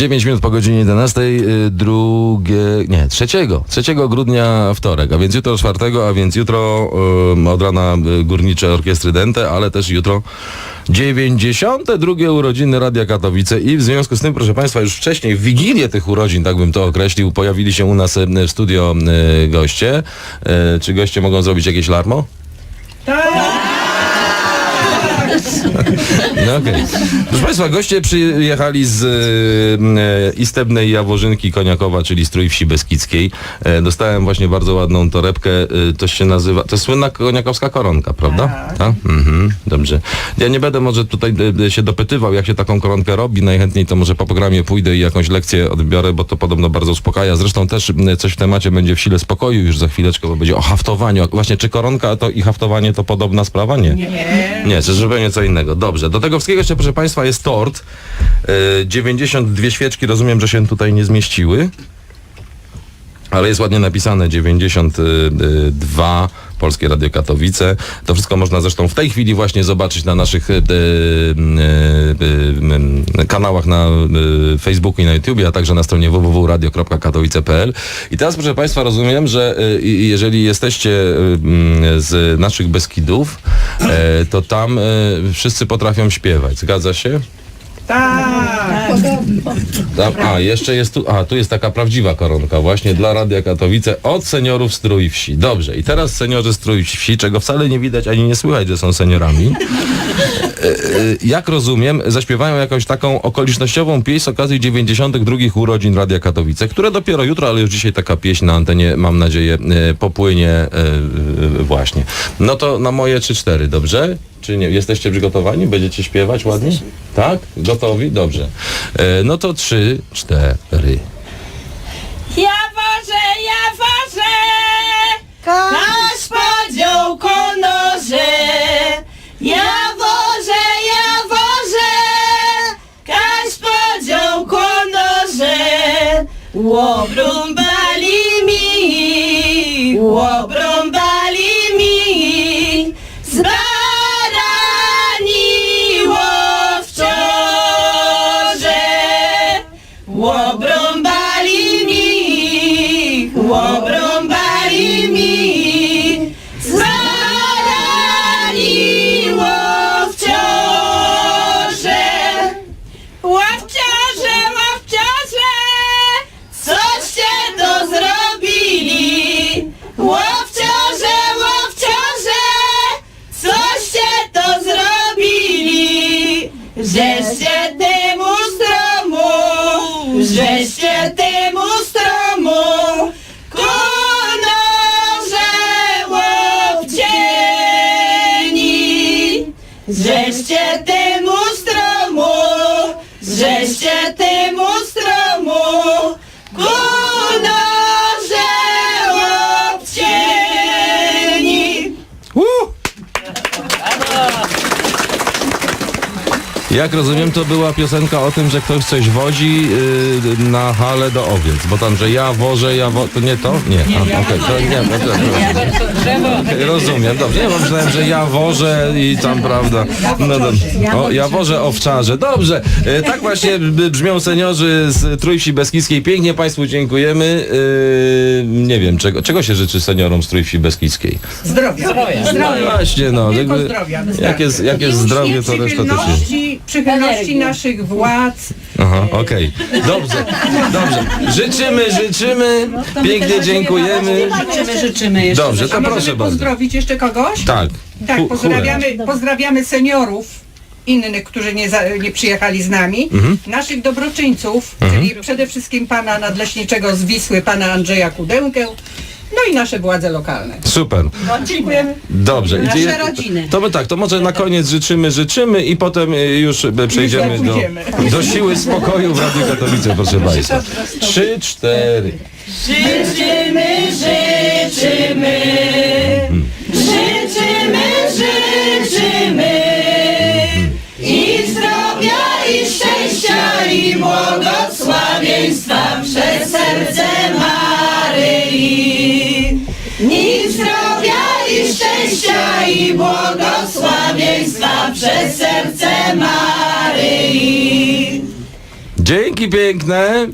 9 minut po godzinie 11, y, drugie, nie, 3, 3 grudnia wtorek, a więc jutro 4, a więc jutro y, od rana y, górnicze orkiestry Dente, ale też jutro 92 urodziny Radia Katowice i w związku z tym, proszę Państwa, już wcześniej, w wigilię tych urodzin, tak bym to określił, pojawili się u nas y, w studio goście. Czy goście mogą zrobić jakieś larmo? No okej. Proszę Państwa, goście przyjechali z e, istebnej Jaworzynki Koniakowa, czyli z Trójwsi Beskidzkiej. E, dostałem właśnie bardzo ładną torebkę. E, to się nazywa, to jest słynna koniakowska koronka, prawda? Tak. Mhm, dobrze. Ja nie będę może tutaj e, się dopytywał, jak się taką koronkę robi. Najchętniej to może po programie pójdę i jakąś lekcję odbiorę, bo to podobno bardzo uspokaja. Zresztą też coś w temacie będzie w sile spokoju już za chwileczkę, bo będzie o haftowaniu. Właśnie, czy koronka to i haftowanie to podobna sprawa? Nie. Nie. Nie, to zupełnie co innego. Dobrze. Do tego wszystkiego jeszcze, proszę Państwa, jest tort. Yy, 92 świeczki, rozumiem, że się tutaj nie zmieściły. Ale jest ładnie napisane 92 Polskie Radio Katowice. To wszystko można zresztą w tej chwili właśnie zobaczyć na naszych e, e, kanałach na e, Facebooku i na YouTube, a także na stronie www.radio.katowice.pl. I teraz, proszę Państwa, rozumiem, że jeżeli jesteście z naszych Beskidów, to tam wszyscy potrafią śpiewać. Zgadza się? Tak. Tam, a, jeszcze jest tu, a, tu jest taka prawdziwa koronka właśnie dla Radia Katowice od seniorów z Trójwsi. Dobrze, i teraz seniorzy z Trójwsi, czego wcale nie widać ani nie słychać, że są seniorami. E, e, Jak rozumiem, zaśpiewają jakąś taką okolicznościową pieśń z okazji 92 urodzin Radia Katowice, które dopiero jutro, ale już dzisiaj taka pieśń na antenie, mam nadzieję, e, popłynie właśnie. No to na moje 3-4, dobrze? Czy nie? Jesteście przygotowani? Będziecie śpiewać ładnie? Tak? Gotowi? Dobrze. E, no to 3, 4. Ja wożę, ja wożę, nasz podział konorze. Ja wożę, ja wożę, kaś podział konorze. Łobrąbali mi, łobrąbali zrobili? Żeście temu stromu, żeście temu stromu, konorze łowcieni. Żeście temu stromu, żeście temu Jak rozumiem, to była piosenka o tym, że ktoś coś wozi yy, na halę do owiec, bo tam, że ja wożę, ja wo... To nie to? Nie. A, okej, to nie, to, to, Okej, rozumiem, dobrze. Ja myślałem, że ja wożę i tam, prawda. No dobrze. O, ja wożę owczarze. Dobrze. E, tak właśnie brzmią seniorzy z Trójwsi Beskidzkiej. Pięknie Państwu dziękujemy. E, nie wiem, czego, czego się życzy seniorom z Trójwsi Beskidzkiej? Zdrowia. No właśnie, no. Tylko jakby- zdrowia. Jak jest, jak jest zdrowie, to reszta też jest. Przychylności, przychylności naszych władz. Aha, okej. Dobrze, dobrze. Życzymy, życzymy. Pięknie dziękujemy. Życzymy, życzymy jeszcze. Dobrze, A to możemy proszę bardzo. pozdrowić jeszcze kogoś? Tak. Tak, pozdrawiamy, pozdrawiamy seniorów innych, którzy nie, za, nie przyjechali z nami, Mhm. naszych dobroczyńców, czyli przede wszystkim pana nadleśniczego z Wisły, pana Andrzeja Kudełkę, no i nasze władze lokalne. Super. Dziękujemy. Dobrze. Nasze rodziny. To my tak, to może na koniec życzymy, życzymy i potem y, już y, przejdziemy do, pójdziemy. do siły spokoju w Radiu Katowice, proszę Państwa. Trzy, cztery. Życzymy, życzymy, życzymy, życzymy i zdrowia, i szczęścia, i błogosławieństwa przez serce Maryi. I zdrowia, i szczęścia, i błogosławieństwa przez serce Maryi. Dzięki piękne.